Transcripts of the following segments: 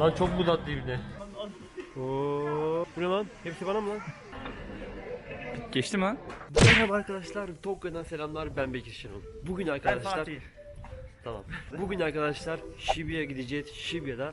Lan çok budattı bir de. Oo, bu ne lan? Hepsi bana mı lan? Geçti mi lan? Merhaba arkadaşlar, Tokyo'dan selamlar. Ben Bekir Şenol. Bugün arkadaşlar... Tamam. Bugün arkadaşlar Shibuya'ya gideceğiz. Shibuya'da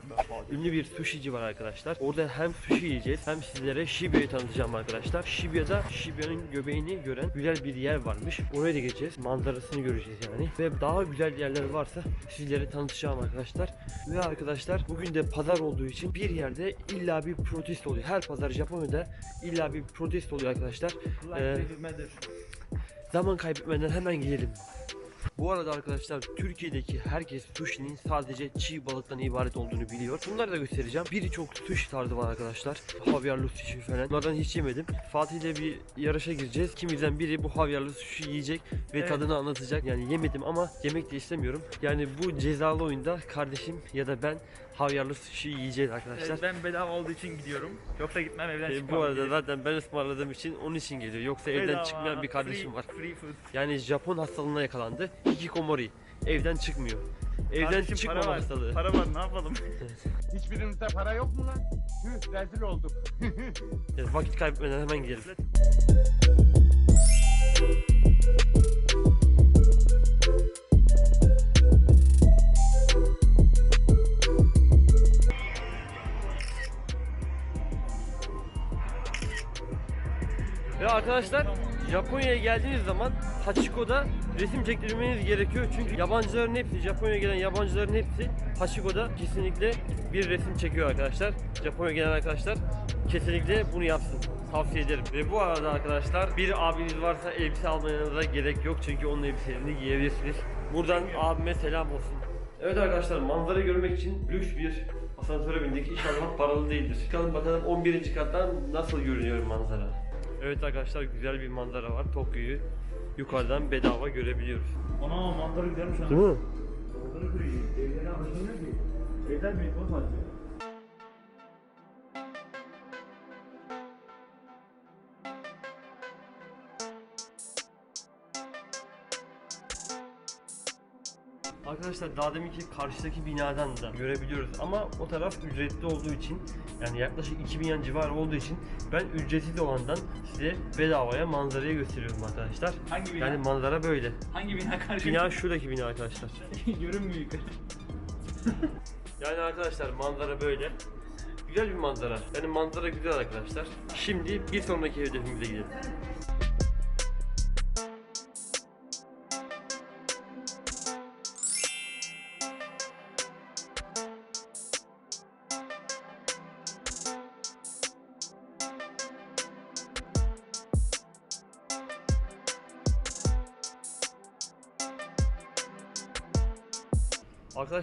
ünlü bir sushici var arkadaşlar. Orada hem sushi yiyeceğiz hem sizlere Shibuya'yı tanıtacağım arkadaşlar. Shibuya'da Shibuya'nın göbeğini gören güzel bir yer varmış. Oraya da gideceğiz. Manzarasını göreceğiz yani. Ve daha güzel yerler varsa sizlere tanıtacağım arkadaşlar. Ve arkadaşlar bugün de pazar olduğu için bir yerde illa bir protest oluyor. Her pazar Japonya'da illa bir protest oluyor arkadaşlar. Ee, Zaman kaybetmeden hemen gidelim. Bu arada arkadaşlar Türkiye'deki herkes sushi'nin sadece çiğ balıktan ibaret olduğunu biliyor. Bunları da göstereceğim. Birçok sushi tarzı var arkadaşlar. Havyarlı sushi falan. Bunlardan hiç yemedim. Fatih ile bir yarışa gireceğiz. Kimizden biri bu havyarlı sushi yiyecek ve Evet. tadını anlatacak. Yani yemedim ama yemek de istemiyorum. Yani bu cezalı oyunda kardeşim ya da ben havyarlı sushi yiyeceğiz arkadaşlar. Evet, ben bedava olduğu için gidiyorum. Yoksa gitmem evden E, çıkmam. bu arada zaten ben ısmarladığım için onun için geliyor. Yoksa evden Bedava, çıkmayan bir kardeşim free- var. Free food. Yani Japon hastalığına yakalandı. Hikikomori. Evden çıkmıyor. Evden Kardeşim, çıkmama para var. hastalığı. Para var ne yapalım? Hiçbirimizde para yok mu lan? Tüh rezil olduk. Yani vakit kaybetmeden hemen gidelim. Arkadaşlar Japonya'ya geldiğiniz zaman Hachiko'da resim çektirmeniz gerekiyor. Çünkü yabancıların hepsi, Japonya'ya gelen yabancıların hepsi Hachiko'da kesinlikle bir resim çekiyor arkadaşlar. Japonya'ya gelen arkadaşlar kesinlikle bunu yapsın. Tavsiye ederim. Ve bu arada arkadaşlar bir abiniz varsa elbise almanıza gerek yok. Çünkü onun elbiselerini giyebilirsiniz. Buradan abime selam olsun. Evet arkadaşlar manzara görmek için lüks bir asansöre bindik. İnşallah paralı değildir. Çıkalım bakalım 11. kattan nasıl görünüyor manzara. Evet arkadaşlar güzel bir manzara var. Tokyo'yu yukarıdan bedava görebiliyoruz. Ana manzara güzelmiş. Değil mi? Manzara kırıyor. Evlere anlaşılmıyor ki. Evler Arkadaşlar daha deminki karşıdaki binadan da görebiliyoruz ama o taraf ücretli olduğu için yani yaklaşık 2000 yen civarı olduğu için ben ücretsiz olandan size bedavaya manzarayı gösteriyorum arkadaşlar. Hangi bina? Yani manzara böyle. Hangi bina karşı? Bina şuradaki bina arkadaşlar. Görünmüyor yukarı. Yani arkadaşlar manzara böyle. Güzel bir manzara. Yani manzara güzel arkadaşlar. Şimdi bir sonraki hedefimize gidelim.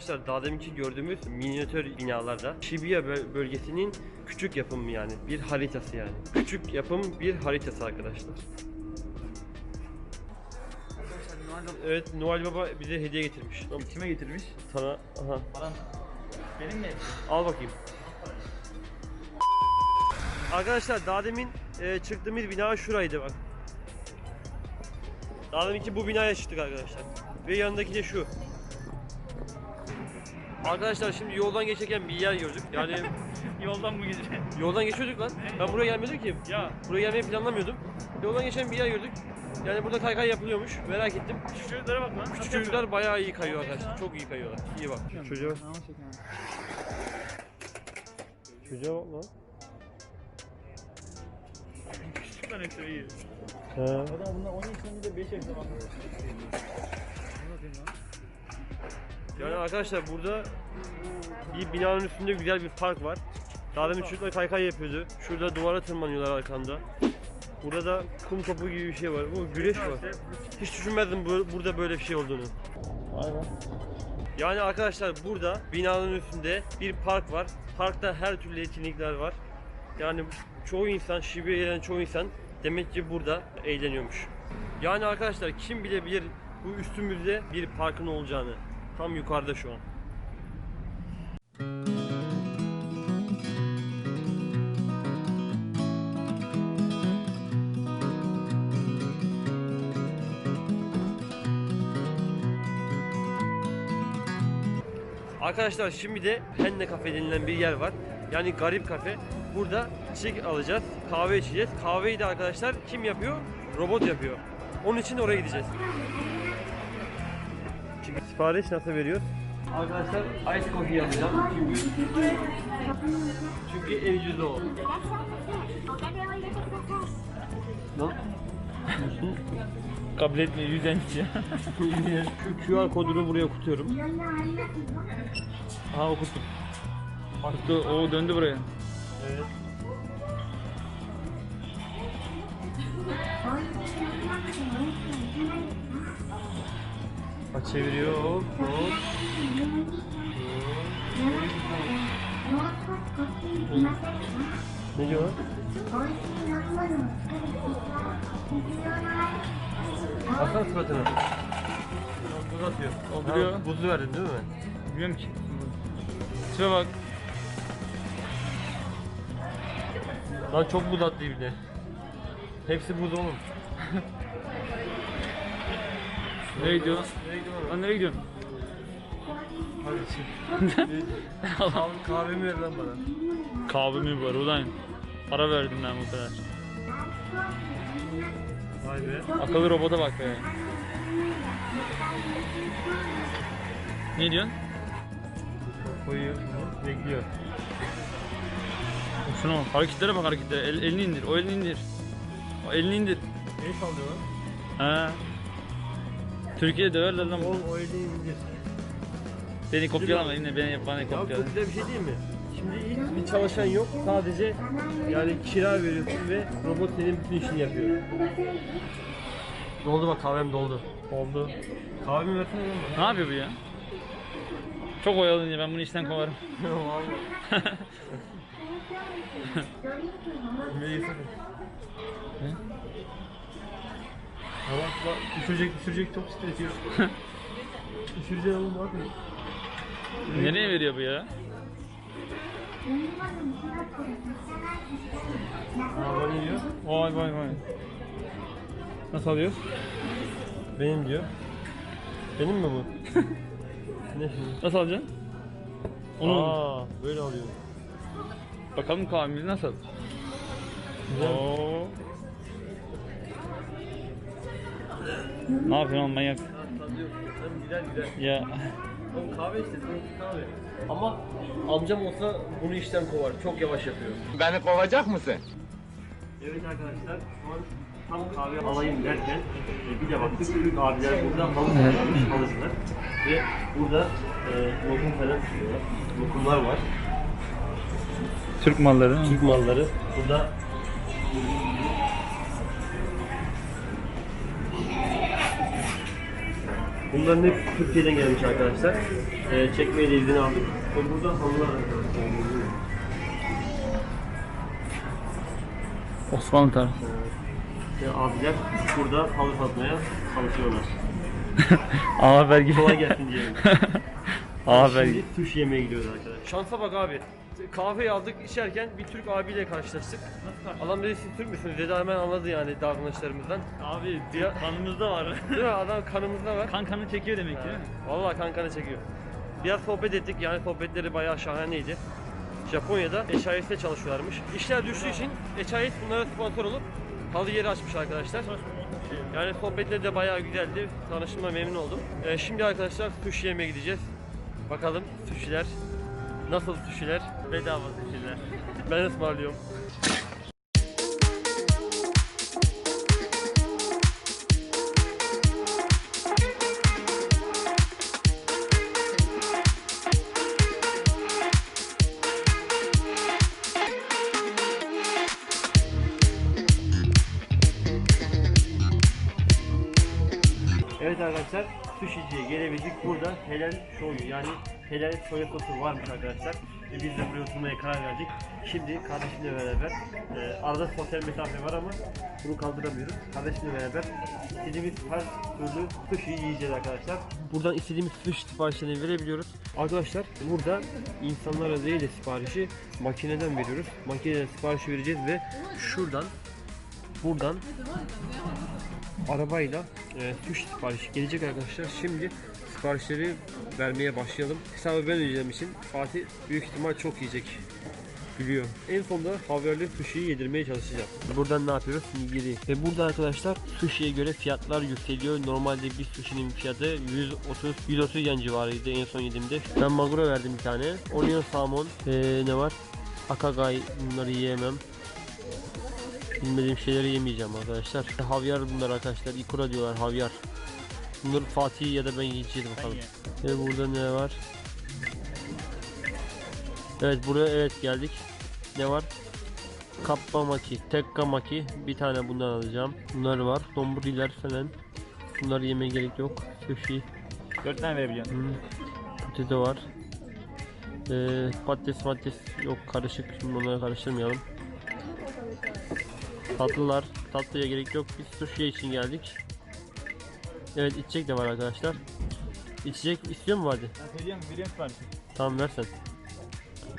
Arkadaşlar daha deminki gördüğümüz minyatür binalarda Shibuya böl- bölgesinin küçük yapımı yani bir haritası yani. Küçük yapım bir haritası arkadaşlar. Evet Noel Baba bize hediye getirmiş. Kime getirmiş? Sana aha Paran. Benim mi? al bakayım. Arkadaşlar daha demin e, çıktığımız bina şuraydı bak. Daha deminki bu binaya çıktık arkadaşlar. Ve yanındaki de şu. Arkadaşlar şimdi yoldan geçerken bir yer gördük. Yani Yoldan mı gideceksin? Yoldan geçiyorduk lan. Ben buraya gelmedim ki. Ya. Buraya gelmeyi planlamıyordum. Yoldan geçen bir yer gördük. Yani burada kaykay yapılıyormuş. Merak ettim. Küçük çocuklara bak lan. Küçük çocuklar bayağı iyi kayıyor arkadaşlar. Çok iyi kayıyorlar. İyi bak. Çocuğa bak. Çocuğa bak lan. Küçükler hepsi iyi. He. Adam bunlar 10 yaşında bir de 5 yaşında bak. Yani arkadaşlar burada bir binanın üstünde güzel bir park var. Daha demin çocuklar kaykay yapıyordu. Şurada duvara tırmanıyorlar arkamda. Burada da kum topu gibi bir şey var. Bu güreş var. Hiç düşünmezdim bu- burada böyle bir şey olduğunu. Yani arkadaşlar burada binanın üstünde bir park var. Parkta her türlü etkinlikler var. Yani çoğu insan, Şibu'ya gelen çoğu insan demek ki burada eğleniyormuş. Yani arkadaşlar kim bilebilir bu üstümüzde bir parkın olacağını. Tam yukarıda şu an. Arkadaşlar şimdi de Penne Cafe denilen bir yer var. Yani garip kafe. Burada çiçek alacağız, kahve içeceğiz. Kahveyi de arkadaşlar kim yapıyor? Robot yapıyor. Onun için oraya gideceğiz. Çünkü sipariş nasıl veriyor? Arkadaşlar ice coffee yapacağım çünkü çünkü ucuz o. Lan. Kabul etmiyor yüzenci. Şu QR kodunu buraya okutuyorum. Aha okuttum. Okuttu. O döndü buraya. Evet. Bak çeviriyor. Hop hop. Ne diyor? Baksana suratına. Buz atıyor. Dolduruyor. Ha, Buzlu verdin değil mi? Bilmiyorum ki. Tipe bak. Lan çok buz attı bir de. Hepsi buz oğlum. Nereye gidiyorsun? Nereye gidiyorsun? Lan nereye gidiyorsun? Hadi Kahve, kahvemi ver lan bana. Kahve mi var ulan? Para verdim ben bu kadar. Vay be. Akıllı robota bak be. Ne diyorsun? Koyuyor. Bekliyor. Şuna bak. Hareketlere bak hareketlere. El, elini indir. O elini indir. O elini indir. Ne sallıyor lan? Ha. Türkiye'de döverler lan. Oğlum o eli indir. Beni kopyalama yine beni bana Ya kopyala. çok güzel bir şey değil mi? Şimdi çalışan yok. Sadece yani kira veriyorsun ve robot senin bütün işini yapıyor. Doldu bak kahvem doldu. Oldu. Kahvemi versene Ne yapıyor bu ya? Çok oyalanınca ben bunu işten kovarım. Vallahi. Ne yesene. Allah bak düşürecek düşürecek çok stresiyor. düşürecek oğlum bak. Nereye veriyor bu ya? Aa bana diyor. Vay vay vay. Nasıl alıyoruz? Benim diyor. Benim mi bu? ne şimdi? Nasıl alacaksın? Onu Aa böyle alıyor. bakalım kahvemiz nasıl? Güzel. Oo. Ne yapıyorsun oğlum manyak? Gider gider. Ya Oğlum kahve işte kahve. Ama amcam olsa bunu işten kovar. Çok yavaş yapıyor. Beni kovacak mısın? Evet arkadaşlar şu an tam kahve alayım derken e, bir de baktık Türk abiler burada halı satıyormuş halıcılar. Ve burada e, lokum falan tutuyorlar. Lokumlar var. Türk malları. Türk malları. Burada Bunların hepsi Türkiye'den gelmiş arkadaşlar. Ee, çekmeye de izin aldık. Burada halılar Osmanlı tarzı. Ee, abiler burada halı satmaya çalışıyorlar. Aa vergi. Kolay gelsin diyelim. Aa Şimdi vergi. sushi yemeye gidiyoruz arkadaşlar. Şansa bak abi. Kahveyi aldık içerken bir Türk abiyle karşılaştık. Adam dedi siz Türk müsünüz dedi hemen anladı yani davranışlarımızdan. Abi Ya- kanımızda var. Değil mi adam kanımızda var. kan kanı çekiyor demek ki değil mi? Vallahi kankanı çekiyor. Biraz sohbet ettik yani sohbetleri bayağı şahaneydi. Japonya'da HIS'te çalışıyorlarmış. İşler düştüğü için HIS bunlara sponsor olup halı yeri açmış arkadaşlar. Yani sohbetleri de bayağı güzeldi. Tanıştığıma memnun oldum. Ee, şimdi arkadaşlar sushi yemeye gideceğiz. Bakalım sushiler nasıl sushiler? Bedava şeyler. Ben ısmarlıyorum. Evet arkadaşlar sushiciye gelebildik. Burada helal shoyu yani helal soya sosu varmış arkadaşlar. E, biz de buraya oturmaya karar verdik. Şimdi kardeşimle beraber e, arada sosyal mesafe var ama bunu kaldıramıyoruz. Kardeşimle beraber istediğimiz her türlü sushi yiyeceğiz arkadaşlar. Buradan istediğimiz sushi siparişlerini verebiliyoruz. Arkadaşlar burada insanlara değil de siparişi makineden veriyoruz. Makineden siparişi vereceğiz ve şuradan buradan arabayla e, sushi siparişi gelecek arkadaşlar. Şimdi siparişleri vermeye başlayalım. Hesabı ben ödeyeceğim için Fatih büyük ihtimal çok yiyecek. Biliyor. En sonunda havyarlı sushi'yi yedirmeye çalışacağız. Buradan ne yapıyoruz? Nigiri. Ve burada arkadaşlar sushi'ye göre fiyatlar yükseliyor. Normalde bir sushi'nin fiyatı 130 130 yen civarıydı en son yediğimde. Ben maguro verdim bir tane. Onion salmon. Ee, ne var? Akagai bunları yiyemem. Bilmediğim şeyleri yemeyeceğim arkadaşlar. Havyar bunlar arkadaşlar. Ikura diyorlar havyar. Bunları Fatih ya da ben yiyeceğiz bakalım. Ve burada ne var? Evet buraya evet geldik. Ne var? Kappa maki, tekka maki. Bir tane bundan alacağım. Bunlar var. Domburiler falan. Bunları yemeye gerek yok. Sushi. 4 tane verebiliyorum. Hmm. Potato var. Ee, patates patates yok karışık. Şimdi onları karıştırmayalım. Tatlılar. Tatlıya gerek yok. Biz sushi için geldik. Evet içecek de var arkadaşlar. İçecek istiyor mu hadi? Ben söyleyeceğim, veriyorum siparişi. Tamam versen.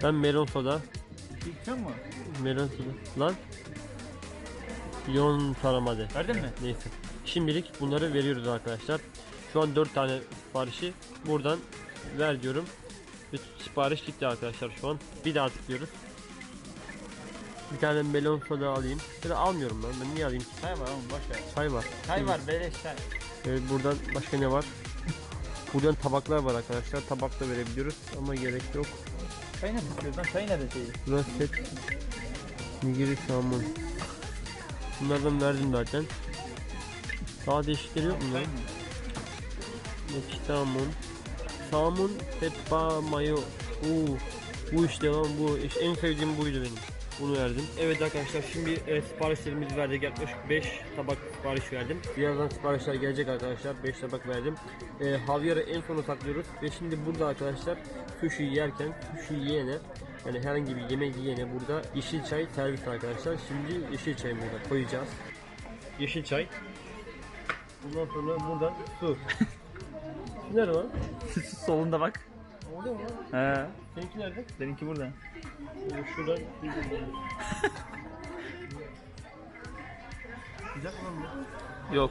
Ben melon soda. İstiyor mu? Melon soda. Lan. Yon hadi. Verdin mi? Neyse. Şimdilik bunları veriyoruz arkadaşlar. Şu an 4 tane siparişi buradan ver diyorum. Ve sipariş gitti arkadaşlar şu an. Bir daha tıklıyoruz. Bir tane melon soda alayım. Da almıyorum lan. Ben niye alayım? Çay var oğlum boş ver. Çay var. Çay var beleş çay. Evet buradan başka ne var? Buradan tabaklar var arkadaşlar. Tabak da verebiliyoruz ama gerek yok. Çay ne istiyorsun lan? Çay nerede şeyi? Burası set. Nigiri salmon. Bunlardan verdim zaten. Daha değişikleri yok mu lan? Yakış salmon. Salmon peppa mayo. Oo, bu işte lan bu. İşte en sevdiğim buydu benim. Bunu verdim. Evet arkadaşlar şimdi e, siparişlerimizi verdik. Yaklaşık 5 tabak sipariş verdim. Birazdan siparişler gelecek arkadaşlar. 5 tabak verdim. E, havyarı en sona saklıyoruz. Ve şimdi burada arkadaşlar sushi yerken sushi yiyene yani herhangi bir yemek yiyene burada yeşil çay servis arkadaşlar. Şimdi yeşil çay burada koyacağız. Yeşil çay. Bundan sonra buradan su. Su nerede lan? Solunda bak. Orada mı? He. Seninki nerede? Seninki burada. Ee, Şuradan. Sıcak mı? Yok.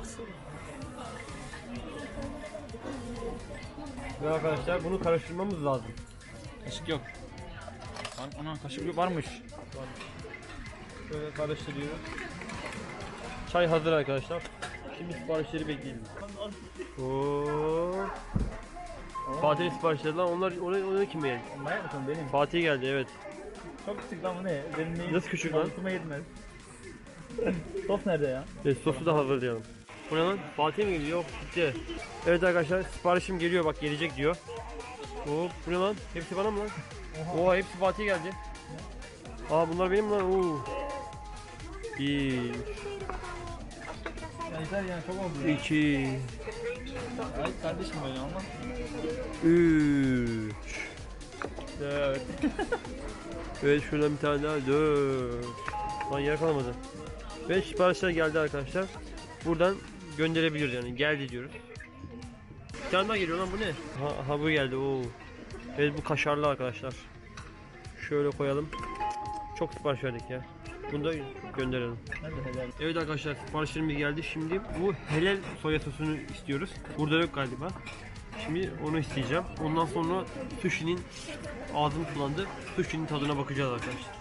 Ve arkadaşlar bunu karıştırmamız lazım. Kaşık yok. Lan Ana kaşık varmış. Şöyle karıştırıyoruz. Çay hazır arkadaşlar. Şimdi siparişleri bekleyelim. Oo. Fatih siparişleri lan onlar onu, onu kim beğendi? Manyak mısın benim? Fatih geldi evet. Çok küçük lan bu ne? Benim neyim? Nasıl küçük lan? Namusuma yetmez. Sos nerede ya? Evet, sosu da hazırlayalım. Bu ne lan? Fatih mi geliyor? Yok gitti. Evet arkadaşlar siparişim geliyor bak gelecek diyor. Hop bu ne lan? Hepsi bana mı lan? Oha hepsi Fatih geldi. Aa bunlar benim lan. Oo. Bir, Ya yeter yani çok oldu ya. iki, Ay kardeşim böyle olmaz. üç, Dört. Evet şuradan bir tane daha dört. Lan yer kalmadı. Ve siparişler geldi arkadaşlar. Buradan gönderebiliyoruz yani geldi diyoruz. Bir tane daha geliyor lan bu ne? Ha, ha bu geldi oo. Evet bu kaşarlı arkadaşlar. Şöyle koyalım. Çok sipariş verdik ya. Bunu da gönderelim. Evet arkadaşlar siparişlerimiz geldi. Şimdi bu helal soya sosunu istiyoruz. Burada yok galiba. Şimdi onu isteyeceğim. Ondan sonra sushi'nin ağzım sulandı. Sushi'nin tadına bakacağız arkadaşlar.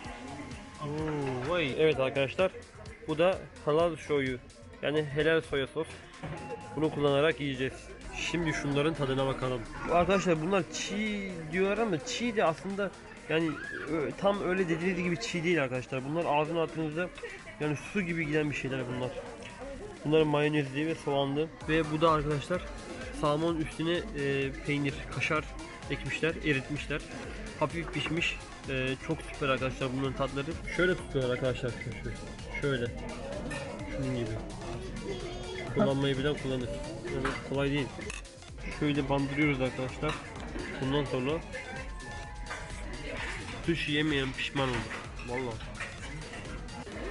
Oo, vay. Evet arkadaşlar. Bu da halal shoyu. Yani helal soya sos. Bunu kullanarak yiyeceğiz. Şimdi şunların tadına bakalım. Arkadaşlar bunlar çiğ diyorlar ama çiğ de aslında yani tam öyle dediğiniz gibi çiğ değil arkadaşlar. Bunlar ağzına attığınızda yani su gibi giden bir şeyler bunlar. Bunlar mayonezli ve soğanlı ve bu da arkadaşlar salmon üstüne e, peynir, kaşar ekmişler, eritmişler. Hafif pişmiş. E, çok süper arkadaşlar bunların tatları. Şöyle tutuyorlar arkadaşlar. Şöyle. Şöyle. Şunun gibi. Kullanmayı bilen kullanır. Yani kolay değil. Şöyle bandırıyoruz arkadaşlar. Bundan sonra sushi yemeyen pişman olur. Vallahi.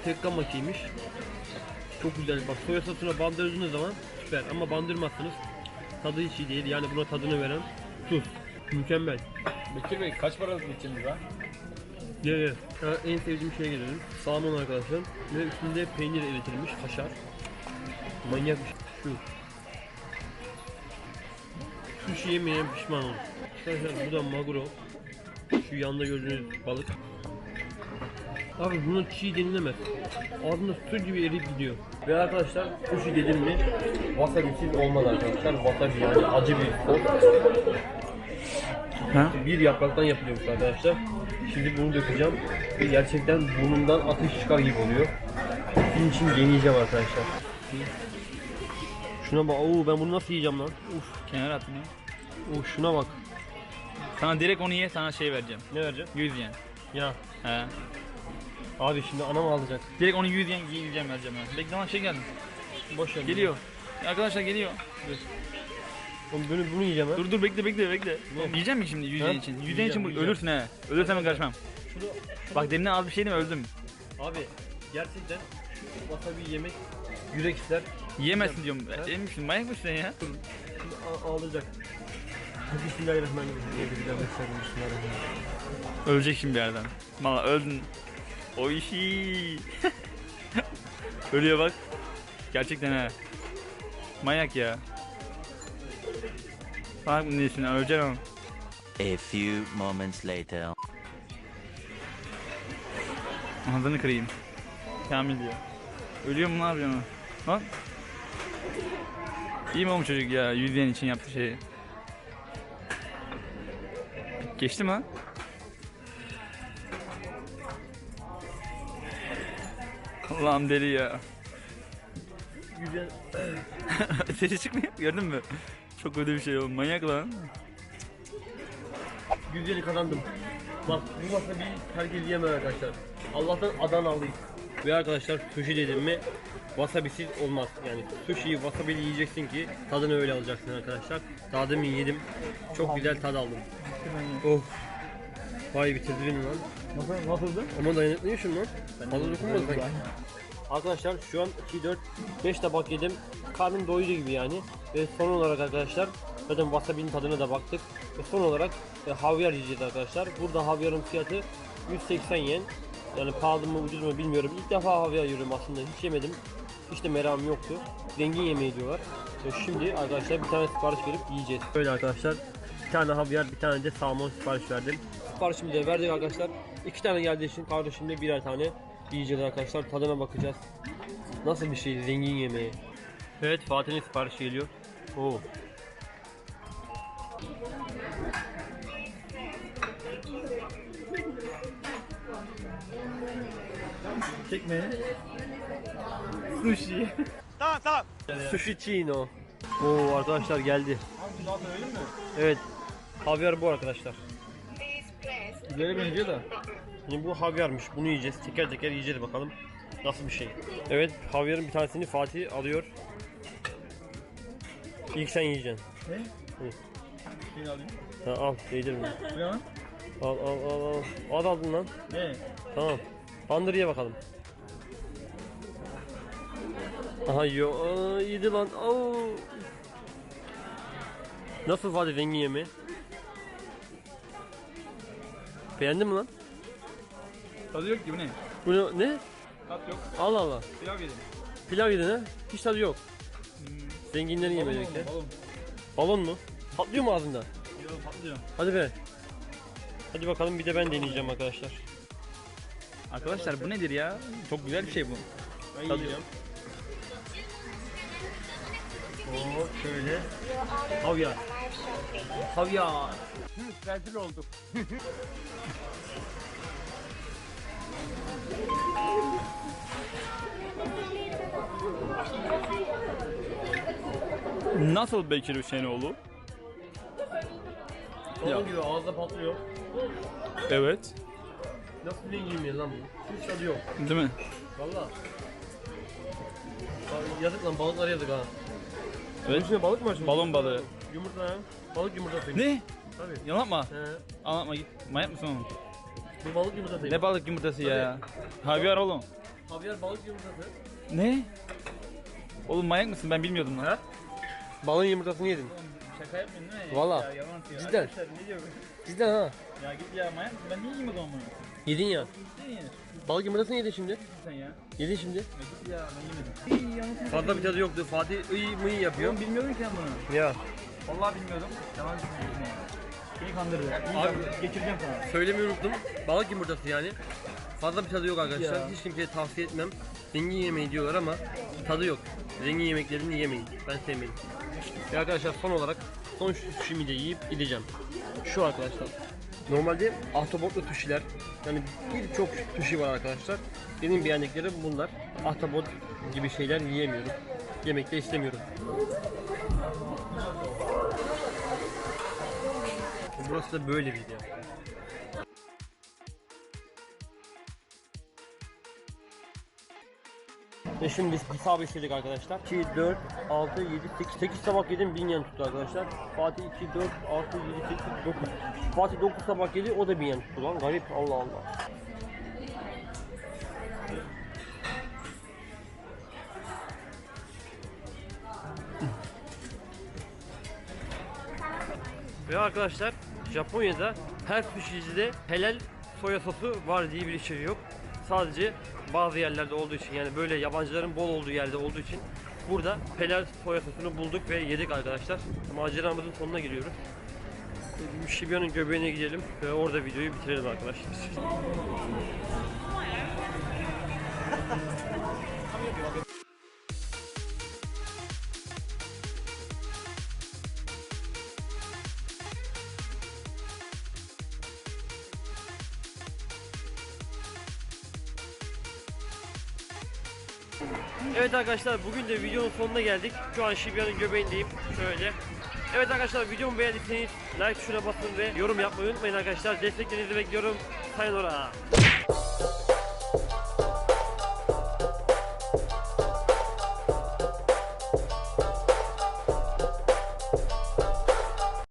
Tekka makiymiş. Çok güzel. Bak soya sosuna bandırdığınız zaman süper ama bandırmazsanız tadı hiç iyi değil. Yani buna tadını veren tuz. Mükemmel. Bekir Bey kaç paralık bütçeniz var? Gel gel. Ha, en sevdiğim şeye gelelim. Salmon arkadaşlar. Ve üstünde peynir eritilmiş, kaşar. Manyak bir şey. Şu. sushi yemeyen pişman olur. Arkadaşlar bu da maguro. Şu yanda gördüğünüz balık. Abi bunun çiğ denilemez. Ağzında su gibi eriyip gidiyor. Ve arkadaşlar sushi dedim mi wasabi'siz olmaz arkadaşlar. Wasabi yani acı bir sos. Ha? Bir yapraktan yapılıyormuş arkadaşlar. Şimdi bunu dökeceğim. Ve gerçekten burnumdan ateş çıkar gibi oluyor. Sizin için deneyeceğim arkadaşlar. Şuna bak. Oo ben bunu nasıl yiyeceğim lan? Uf. Kenara attım ya. Oo şuna bak. Sana direkt onu ye sana şey vereceğim. Ne vereceğim? 100 yen. Ya. He. Abi şimdi anam alacak. Direkt onu 100 yen yiyeceğim vereceğim ben. Bekle lan şey geldi. Boş ver. Geliyor. Arkadaşlar geliyor. Oğlum bunu, bunu yiyeceğim ha. Dur dur bekle bekle bekle. Yiyeceğim mi şimdi 100 yen Ha? için? 100 yen Yiyeceğim, için bu yiyeceğim. ölürsün he. Ölürsem ben karışmam. Şunu, Bak deminden az bir şeydim öldüm. abi gerçekten şu wasabi yemek yürek ister. Yiyemezsin diyorum. Ha? Emin misin? Manyak mısın sen ya? A- ağlayacak. Bismillahirrahmanirrahim. Ölecek şimdi bir yerden. Valla öldün. O işi. Ölüyor bak. Gerçekten ha. Manyak ya. Bak bunun ismini öleceksin oğlum. A few moments later. Ağzını kırayım. Kamil diyor. Ölüyor mu ne yapıyor mu? Lan. İyi mi oğlum çocuk ya? Yüzyen için yaptığı şeyi. Geçti mi? Allah'ım deli ya. Güzel. Sesi çıkmıyor. Gördün mü? Çok öyle bir şey oğlum. Manyak lan. Güzeli kazandım. Bak bu wasabi herkes yiyemez arkadaşlar. Allah'tan Adanalıyız. Ve arkadaşlar sushi dedim mi wasabisiz olmaz. Yani sushi'yi wasabi'li yiyeceksin ki tadını öyle alacaksın arkadaşlar. Daha demin yedim. Çok güzel tad aldım. Oh. Vay bitirdi beni lan. Nasıl, nasıldı? Ama dayanıklıymışım lan. Fazla dokunmadı sanki. Arkadaşlar şu an 2, 4, 5 tabak yedim. Karnım doydu gibi yani. Ve son olarak arkadaşlar zaten wasabi'nin tadına da baktık. Ve son olarak e, havyar yiyeceğiz arkadaşlar. Burada havyarın fiyatı 180 yen. Yani pahalı mı ucuz mu bilmiyorum. İlk defa havyar yiyorum aslında. Hiç yemedim. Hiç de merakım yoktu. Zengin yemeği diyorlar. Ve şimdi arkadaşlar bir tane sipariş verip yiyeceğiz. Böyle arkadaşlar. Bir tane havyar, bir tane de salmon sipariş verdim. Siparişimi de verdik arkadaşlar. İki tane geldiği için kardeşimle birer tane yiyeceğiz arkadaşlar. Tadına bakacağız. Nasıl bir şey zengin yemeği. Evet Fatih'in siparişi geliyor. Oo. Çekme. Sushi. Sushi Chino. Oo arkadaşlar geldi. Evet. Havyar bu arkadaşlar. Güzele benziyor da. Şimdi bu havyarmış. Bunu yiyeceğiz. Teker teker yiyeceğiz bakalım. Nasıl bir şey. Evet havyarın bir tanesini Fatih alıyor. İlk sen yiyeceksin. Şeyini alayım. Ha, al değdirme. Bu ne lan? Al al al al. Al aldın lan. Ne? Tamam. Bandır ye bakalım. Aha yo aa, yedi lan. Au. Nasıl Fatih zengin yemeği? Beğendin mi lan? Tadı yok ki bu ne? Bu ne? ne? Tat yok. Allah Allah. Pilav yedim. Pilav yedin ha? Hiç tadı yok. Zenginlerin yemeği bekle. Balon. Balon mu? Patlıyor mu ağzında? Yok patlıyor. Hadi be. Hadi bakalım bir de ben deneyeceğim arkadaşlar. Arkadaşlar bu nedir ya? Çok güzel bir şey bu. Ben Tadı yiyeceğim. Oo şöyle. Havyar. Havyar. Tüh rezil olduk. Nasıl Bekir Hüseyinoğlu? Ya. gibi ağızda patlıyor. Evet. Nasıl bir yemeği lan bu? Hiç tadı yok. Değil mi? Valla. Yazık lan balıklar yazık ha. Evet. İçinde balık mı var şimdi? Balon balığı. Yumurta ha. Balık yumurtası. Ne? Tabii. Anlatma. He. Anlatma git. Manyak mısın oğlum? Bu balık yumurtası. Ne balık yumurtası ya? Havyar oğlum. Havyar balık yumurtası. Ne? Oğlum manyak mısın? Ben bilmiyordum lan. Balığın yumurtasını yedin. Şaka yapmıyorsun değil mi? Valla. Ya, yalan atıyor. Cidden. Arkadaşlar ne diyor? Cidden ha. Ya git ya manyak mısın? Ben niye yiyeyim o zaman bunu? Yedin ya. Ne yenir? Balık yumurtasını yedin şimdi. Sen ya. Yedin şimdi. Ya git ya ben yemedim. İyi yanlış Fazla bir tadı yoktu. Fatih iyi mıyı yapıyor. Oğlum bilmiyordum ki ben bunu. Ya. Vallahi bilmiyordum. Yalan söylüyorum. Beni kandırdı. İyi Abi- kandırdı. Geçireceğim sana. Söylemeyi unuttum. Balık yumurtası yani. Fazla bir tadı yok arkadaşlar. Ya. Hiç kimseye tavsiye etmem. Zengin yemeği diyorlar ama tadı yok. Zengin yemeklerini yemeyin. Ben sevmedim. Ve arkadaşlar son olarak son sushimi de yiyip gideceğim. Şu arkadaşlar. Normalde ahtapotlu sushiler. Yani birçok sushi var arkadaşlar. Benim beğendiklerim bunlar. Ahtapot gibi şeyler yiyemiyorum. Yemek de istemiyorum. Burası da böyle bir yer. Ve şimdi biz hesabı istedik arkadaşlar. 2, 4, 6, 7, 8, 8 tabak yedim 1000 yen tuttu arkadaşlar. Fatih 2, 4, 6, 7, 8, 9. Fatih 9 tabak yedi o da 1000 yen tuttu lan. Garip Allah Allah. Ve arkadaşlar Japonya'da her sushi'cide helal soya sosu var diye bir şey yok. Sadece bazı yerlerde olduğu için yani böyle yabancıların bol olduğu yerde olduğu için burada helal soya sosunu bulduk ve yedik arkadaşlar. Maceramızın sonuna geliyoruz. Shibuyan'ın göbeğine gidelim ve orada videoyu bitirelim arkadaşlar. Evet arkadaşlar bugün de videonun sonuna geldik. Şu an Shibuyan'ın göbeğindeyim. Şöyle. Evet arkadaşlar videomu beğendiyseniz like tuşuna basın ve yorum yapmayı unutmayın arkadaşlar. Desteklerinizi bekliyorum. Sayonara.